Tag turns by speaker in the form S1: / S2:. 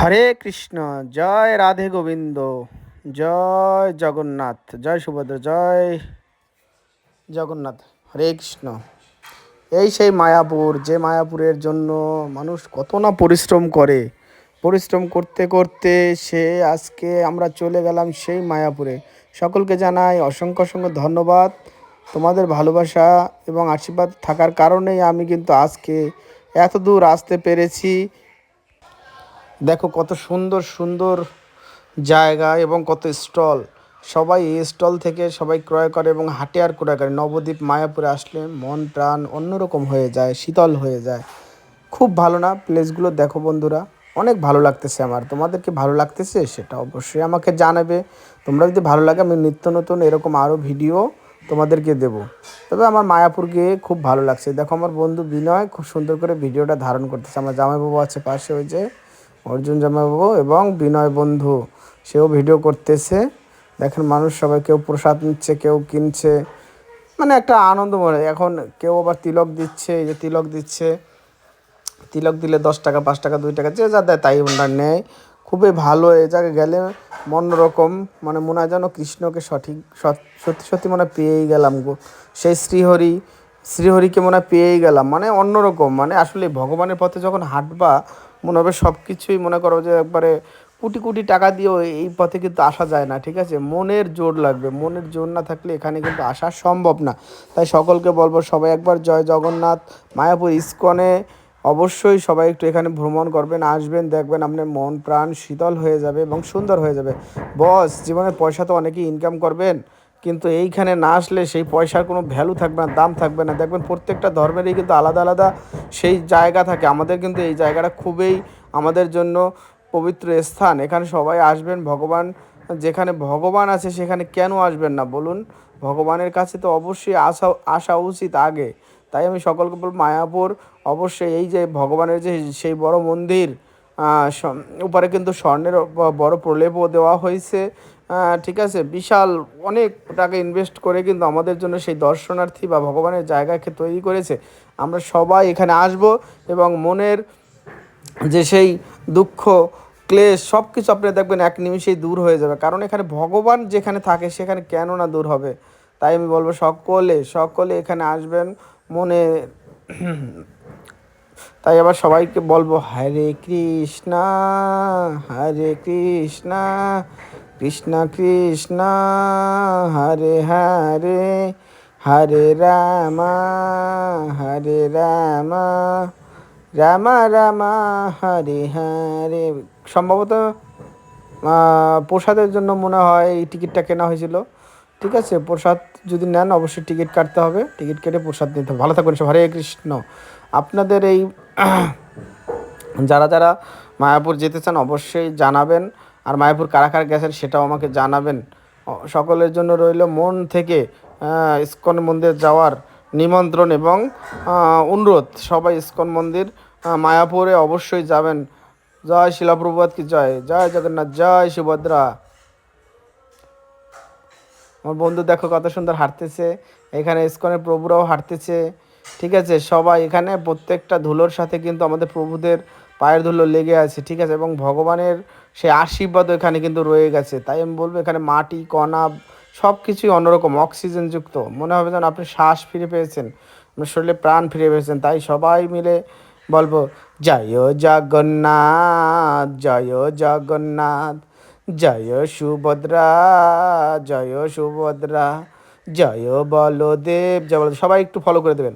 S1: হরে কৃষ্ণ জয় রাধে গোবিন্দ জয় জগন্নাথ জয় সুভদ্র জয় জগন্নাথ হরে কৃষ্ণ এই সেই মায়াপুর যে মায়াপুরের জন্য মানুষ কত না পরিশ্রম করে পরিশ্রম করতে করতে সে আজকে আমরা চলে গেলাম সেই মায়াপুরে সকলকে জানাই অসংখ্য অসংখ্য ধন্যবাদ তোমাদের ভালোবাসা এবং আশীর্বাদ থাকার কারণেই আমি কিন্তু আজকে এত দূর আসতে পেরেছি দেখো কত সুন্দর সুন্দর জায়গা এবং কত স্টল সবাই এই স্টল থেকে সবাই ক্রয় করে এবং হাটে আর ক্রয় করে নবদ্বীপ মায়াপুরে আসলে মন প্রাণ অন্যরকম হয়ে যায় শীতল হয়ে যায় খুব ভালো না প্লেসগুলো দেখো বন্ধুরা অনেক ভালো লাগতেছে আমার তোমাদেরকে ভালো লাগতেছে সেটা অবশ্যই আমাকে জানাবে তোমরা যদি ভালো লাগে আমি নিত্য নতুন এরকম আরও ভিডিও তোমাদেরকে দেব তবে আমার মায়াপুর গিয়ে খুব ভালো লাগছে দেখো আমার বন্ধু বিনয় খুব সুন্দর করে ভিডিওটা ধারণ করতেছে আমার জামাইবাবু আছে পাশে ওই যে অর্জুন জামাইবাবু এবং বিনয় বন্ধু সেও ভিডিও করতেছে দেখেন মানুষ সবাই কেউ প্রসাদ নিচ্ছে কেউ কিনছে মানে একটা আনন্দ মনে এখন কেউ আবার তিলক দিচ্ছে এই যে তিলক দিচ্ছে তিলক দিলে দশ টাকা পাঁচ টাকা দুই টাকা যে যা দেয় তাই ওনার নেয় খুবই ভালো এ জায়গায় গেলে মনোরকম মানে মনে হয় যেন কৃষ্ণকে সঠিক সত্যি সত্যি মনে পেয়েই গেলাম গো সেই শ্রীহরি শ্রীহরিকে মনে হয় পেয়েই গেলাম মানে অন্যরকম মানে আসলে ভগবানের পথে যখন হাঁটবা মনে হবে সব কিছুই মনে করো যে একবারে কোটি কোটি টাকা দিয়েও এই পথে কিন্তু আসা যায় না ঠিক আছে মনের জোর লাগবে মনের জোর না থাকলে এখানে কিন্তু আসা সম্ভব না তাই সকলকে বলবো সবাই একবার জয় জগন্নাথ মায়াপুর ইস্কনে অবশ্যই সবাই একটু এখানে ভ্রমণ করবেন আসবেন দেখবেন আপনার মন প্রাণ শীতল হয়ে যাবে এবং সুন্দর হয়ে যাবে বস জীবনে পয়সা তো অনেকেই ইনকাম করবেন কিন্তু এইখানে না আসলে সেই পয়সার কোনো ভ্যালু থাকবে না দাম থাকবে না দেখবেন প্রত্যেকটা ধর্মেরই কিন্তু আলাদা আলাদা সেই জায়গা থাকে আমাদের কিন্তু এই জায়গাটা খুবই আমাদের জন্য পবিত্র স্থান এখানে সবাই আসবেন ভগবান যেখানে ভগবান আছে সেখানে কেন আসবেন না বলুন ভগবানের কাছে তো অবশ্যই আসা আসা উচিত আগে তাই আমি সকলকে বলব মায়াপুর অবশ্যই এই যে ভগবানের যে সেই বড় মন্দির উপরে কিন্তু স্বর্ণের বড় প্রলেপও দেওয়া হয়েছে হ্যাঁ, ঠিক আছে বিশাল অনেক টাকা ইনভেস্ট করে কিন্তু আমাদের জন্য সেই দর্শনার্থী বা ভগবানের জায়গাকে তৈরি করেছে আমরা সবাই এখানে আসব এবং মনের যে সেই দুঃখ ক্লেশ সব কিছু আপনি দেখবেন এক নিমিষেই দূর হয়ে যাবে কারণ এখানে ভগবান যেখানে থাকে সেখানে কেন না দূর হবে তাই আমি বলবো সকলে সকলে এখানে আসবেন মনে তাই আবার সবাইকে বলবো হরে কৃষ্ণা হরে কৃষ্ণা কৃষ্ণ কৃষ্ণ হরে হরে হরে রাম হরে রাম রাম রাম হরে হরে সম্ভবত প্রসাদের জন্য মনে হয় এই টিকিটটা কেনা হয়েছিল ঠিক আছে প্রসাদ যদি নেন অবশ্যই টিকিট কাটতে হবে টিকিট কেটে প্রসাদ নিতে হবে ভালো থাকবেন সব হরে কৃষ্ণ আপনাদের এই যারা যারা মায়াপুর যেতে চান অবশ্যই জানাবেন আর মায়াপুর কারাকার গেছেন সেটাও আমাকে জানাবেন সকলের জন্য রইল মন থেকে ইস্কন মন্দির যাওয়ার নিমন্ত্রণ এবং অনুরোধ সবাই ইস্কন মন্দির মায়াপুরে অবশ্যই যাবেন জয় শিলাপ্রভাত কি জয় জয় জগন্নাথ জয় সুভদ্রা আমার বন্ধু দেখো কত সুন্দর হাঁটতেছে এখানে ইস্কনের প্রভুরাও হাঁটতেছে ঠিক আছে সবাই এখানে প্রত্যেকটা ধুলোর সাথে কিন্তু আমাদের প্রভুদের পায়ের ধুলো লেগে আছে ঠিক আছে এবং ভগবানের সে আশীর্বাদও এখানে কিন্তু রয়ে গেছে তাই আমি বলবো এখানে মাটি কণা সব কিছুই অন্যরকম অক্সিজেনযুক্ত মনে হবে যেন আপনি শ্বাস ফিরে পেয়েছেন আপনার শরীরে প্রাণ ফিরে পেয়েছেন তাই সবাই মিলে বলবো জয় জগন্নাথ জয় জগন্নাথ জয় সুভদ্রা জয় সুভদ্রা জয় বলদেব জয় সবাই একটু ফলো করে দেবেন